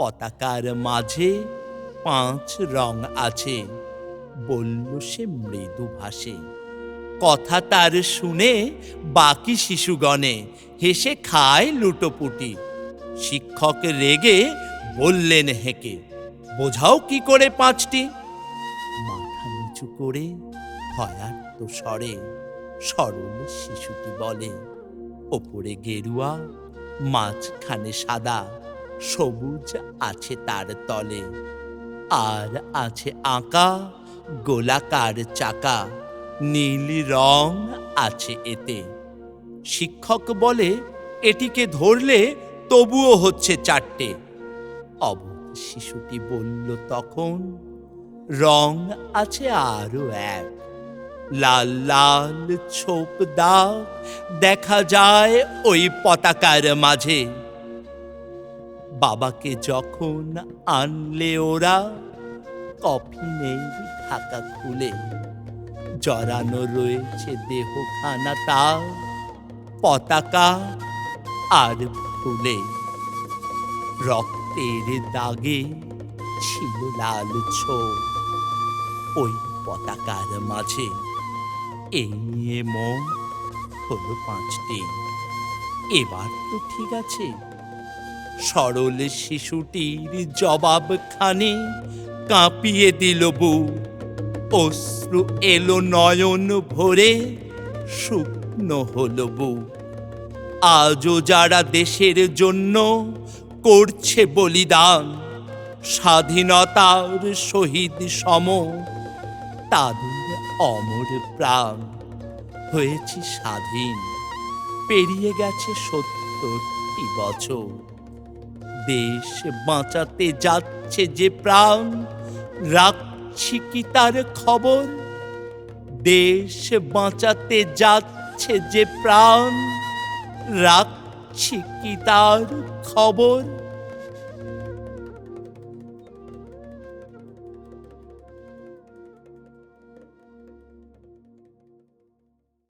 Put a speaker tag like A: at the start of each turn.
A: পতাকার মাঝে পাঁচ রং আছে, বলল সে মৃদু ভাষে। কথা তার শুনে বাকি শিশুগণে হেসে খায় লুটোপুটি। শিক্ষক রেগে বললেন হেঁকে, বোঝাও কি করে পাঁচটি? মাথা নিচু করে ভয়ার্ত স্বরে সরল শিশুটি বলে, ওপরে গেরুয়া, মাঝখানে সাদা। সবুজ আছে তার তলে, আর আছে আঁকা গোলাকার চাকা, নীল রং আছে এতে। শিক্ষক বলে, এটিকে ধরলে তবুও হচ্ছে চারটে। অবোধ শিশুটি বলল তখন, রং আছে আরও এক। লাল লাল ছোপ দাগ দেখা যায় ওই পতাকার মাঝে। বাবাকে যখন আনলে ওরা কফিনের ঢাকা খুলে। জড়ানো রয়েছে দেহখানা তার পতাকা আর ফুলে। রক্তের দাগে ছিল লাল ছো ওই পতাকার মাঝে এই নিয়ে মন হলো পাঁচটি। এবার তো ঠিক আছে। সরল শিশুটির জবাবখানে কাঁপিয়ে দিল বুক অশ্রু এলো নয়ন ভরে শুকনো হল বুক আজও যারা দেশের জন্য করছে বলিদান, স্বাধীনতার শহীদ সম, তাদের অমর প্রাণ। হয়েছি স্বাধীন, পেরিয়ে গেছে সত্তরটি বছর। দেশ বাঁচাতে যাচ্ছে যে প্রাণ, রাখছি কি তার খবর? দেশ বাঁচাতে যাচ্ছে যে প্রাণ, রাখছি কি তার খবর?